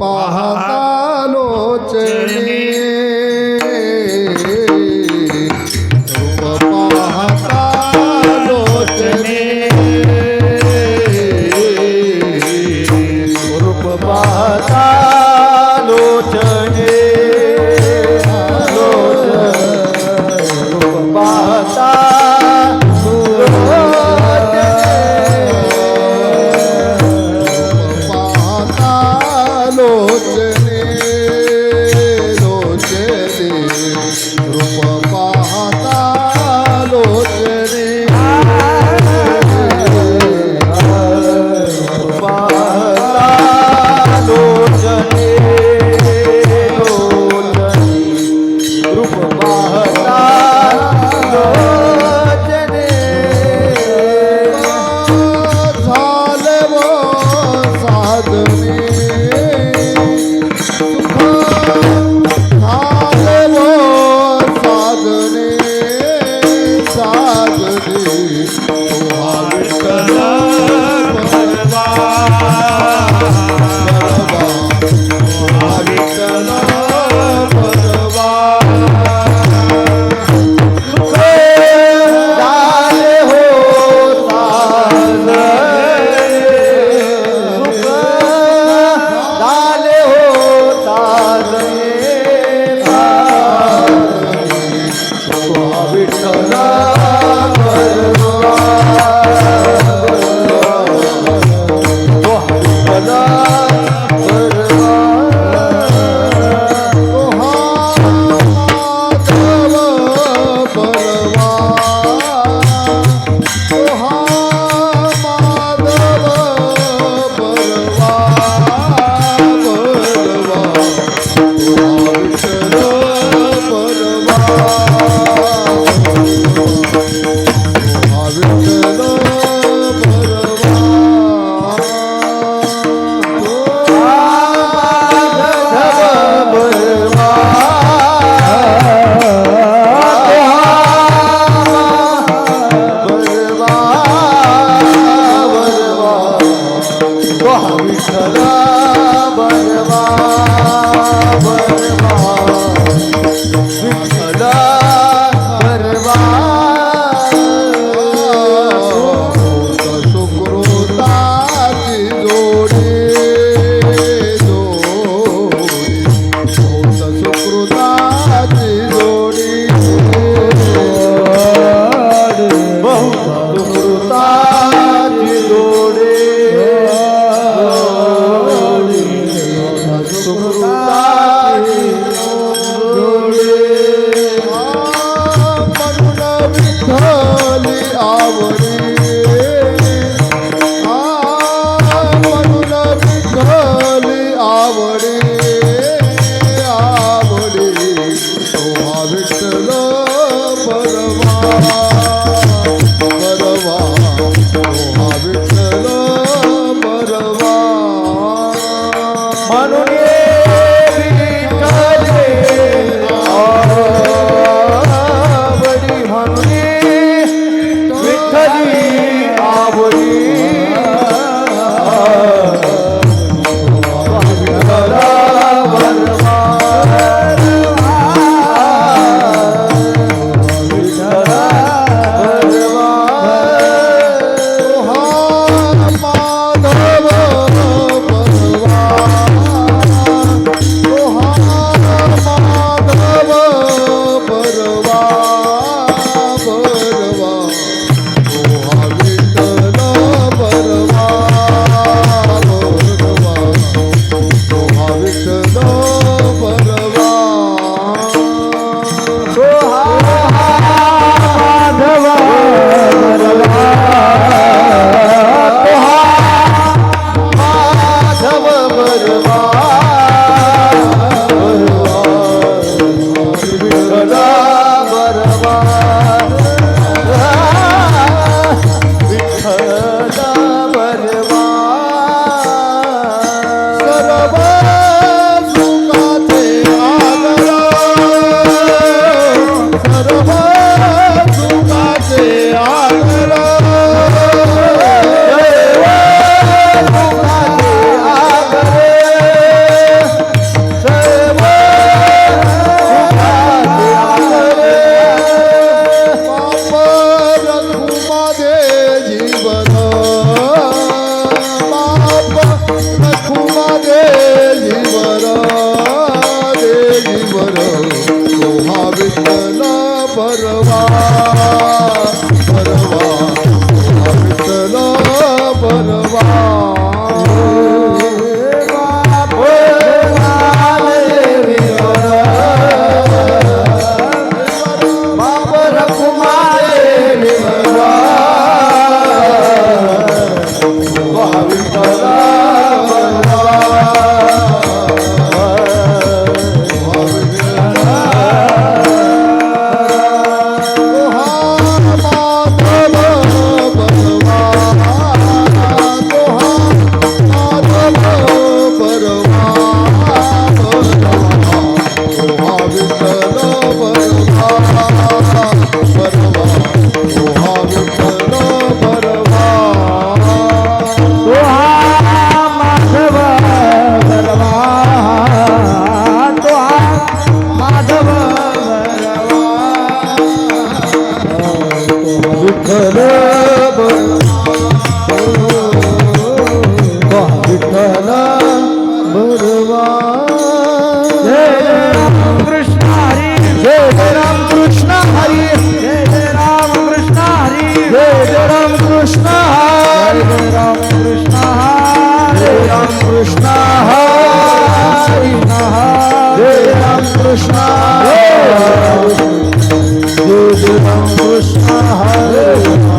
পাহাড় परवा विठ्ठल विठ्ठल बलवा राम कृष्ण हरी जय जय राम कृष्ण हरी जय जय राम कृष्ण हरी जय जय राम कृष्ण हरी जय राम कृष्ण हरी राम कृष्ण हरी जय राम कृष्ण राम